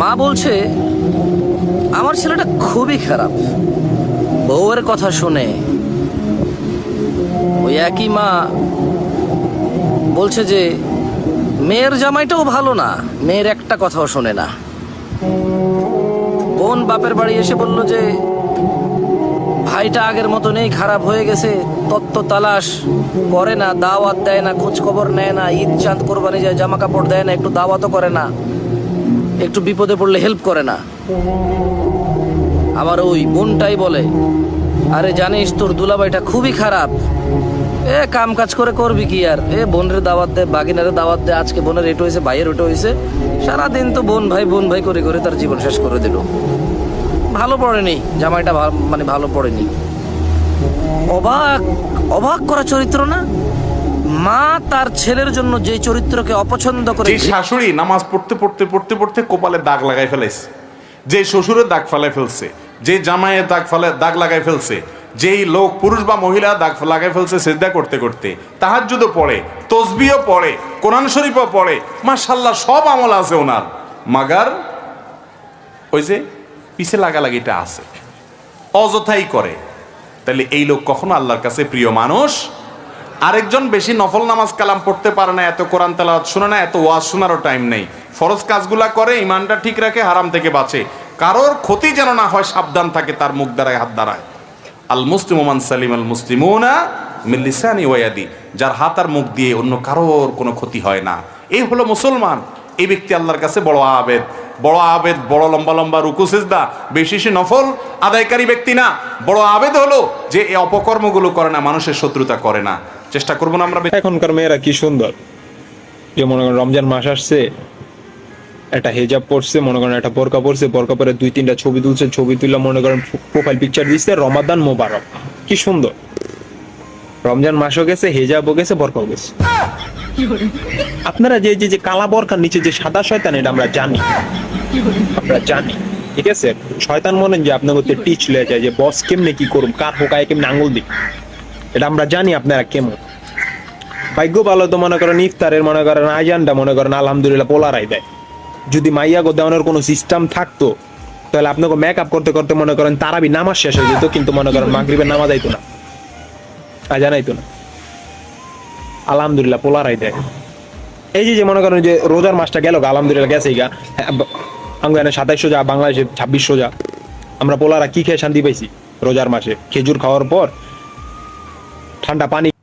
মা বলছে, আমার ছেলেটা খুবই খারাপ। বউয়ের কথা শুনে ওই একই মা বলছে যে, মেয়ের জামাইটাও ভালো না, মেয়ের একটা কথাও শোনে না। বোন বাপের বাড়ি এসে বলল যে, ভাইটা আগের মতো নেই খারাপ হয়ে গেছে, তত্ত্ব তালাশ, করে না, দাওয়াত দেয় না খোঁজ খবর নেয় না, ঈদ চাঁদ কোরবানি যায় জামা কাপড় দেয় না, একটু দাওয়াতও করে না। একটু বিপদে পড়লে হেল্প করে না। আবার ওই বোনটাই বলে, আরে জানিস তোর দুলাভাইটা খুবই খারাপ। এ কাম কাজ করে করবি কি আর? এ বোনের দাওয়াত দে, বাগিনারে দাওয়াত দে, আজকে বোনের এটো হয়েছে, ভাইয়ের ওটো হয়েছে। সারাদিন তো বোন ভাই বোন ভাই করে করে তার জীবন শেষ করে দিল। ভালো পড়েনি, জামাইটা মানে ভালো পড়েনি। অবাক অবাক করা চরিত্র না? মা তার ছেলের জন্য যে চরিত্রকে অপছন্দ করে শাশুড়ি নামাজ পড়তে পড়তে পড়তে পড়তে কপালে দাগ লাগাই ফেলেছে যে শ্বশুরের দাগ ফেলাই ফেলছে, যে জামাইয়ের দাগ ফেলে দাগ লাগাই ফেলছে, যেই লোক পুরুষ বা মহিলা দাগ লাগাই ফেলছে সেজদা করতে করতে, তাহাজ্জুদও পড়ে তসবিও পড়ে, কোরআন শরীফও পড়ে মাশাল্লাহ সব আমল আছে ওনার। মাগার ওই যে পিছে লাগালাগিটা আছে, অযথাই করে। তাহলে এই লোক কখনো আল্লাহর কাছে প্রিয় মানুষ আরেকজন বেশি নফল নামাজ কালাম পড়তে পারে না, এত কোরআন তেলাওয়াত শুনে না, এত ওয়াজ শোনারও টাইম নেই। ফরজ কাজগুলা করে ইমানটা ঠিক রাখে, হারাম থেকে বাঁচে। কারোর ক্ষতি যেন না হয়, সাবধান থাকে, তার মুখ দ্বারায়, হাত দ্বারায়। আল মুসলিম ওমান সালিম আল মুসলিমুনা মিল্লিসানি ওয়াদি যার হাত আর মুখ দিয়ে অন্য কারোর কোনো ক্ষতি হয় না। এই হলো মুসলমান। এই ব্যক্তি আল্লাহর কাছে বড় আবেদ। বড় আবেদ, বড় লম্বা লম্বা রুকু, সিজদা। বেশি বেশি নফল, আদায়কারী ব্যক্তি না। বড় আবেদ হলো যে এই অপকর্মগুলো করে না, মানুষের শত্রুতা করে না। চেষ্টা করব না আমরা এখনকার মেয়েরা কি সুন্দর? যে মনে করেন রমজান মাস আসছে, একটা হেজাব পড়ছে মনে করেন একটা বোরকা পড়ছে বোরকা পরে দুই, তিনটা ছবি তুলছে, ছবি তুললে মনে করেন প্রোফাইল পিকচার দিচ্ছে, রমাদান মোবারক। কি সুন্দর। রমজান মাসও গেছে, হেজাবও গেছে, বোরকাও গেছে। আপনারা যে যে যে কালা বরকার নিচে যে সাদা শয়তান, এটা আমরা জানি। আমরা জানি, ঠিক আছে? শয়তান মনে যে মধ্যে টিচ লয়ে যায় যে বস কেমনে কি করুম, কার হোকায় কেমনে আঙুল দিক এটা আমরা জানি আপনারা কেমন। ভাগ্য ভালো তো মনে করেন ইফতারের মনে করেন আজানটা মনে করেন আলহামদুলিল্লাহ পোলারাই দেয়। যদি মাইয়া গো কোনো সিস্টেম থাকতো, তাহলে আপনাকে মেকআপ করতে করতে মনে করেন তারাবি নামাজ শেষ হয়ে যেত, কিন্তু মনে করেন মাগরিবের নামাজ আইতো না। আজান আইতো না। আলহামদুলিল্লাহ পোলারাই দেয়। এই যে যে মনে করেন যে রোজার মাসটা গেল আলহামদুলিল্লাহ গেছে গা। আঙ্গানে সাতাইশ সোজা, বাংলাদেশে ছাব্বিশ সোজা। আমরা পোলারা কি খেয়ে শান্তি পাইছি? রোজার মাসে। খেজুর খাওয়ার পর ঠান্ডা পানি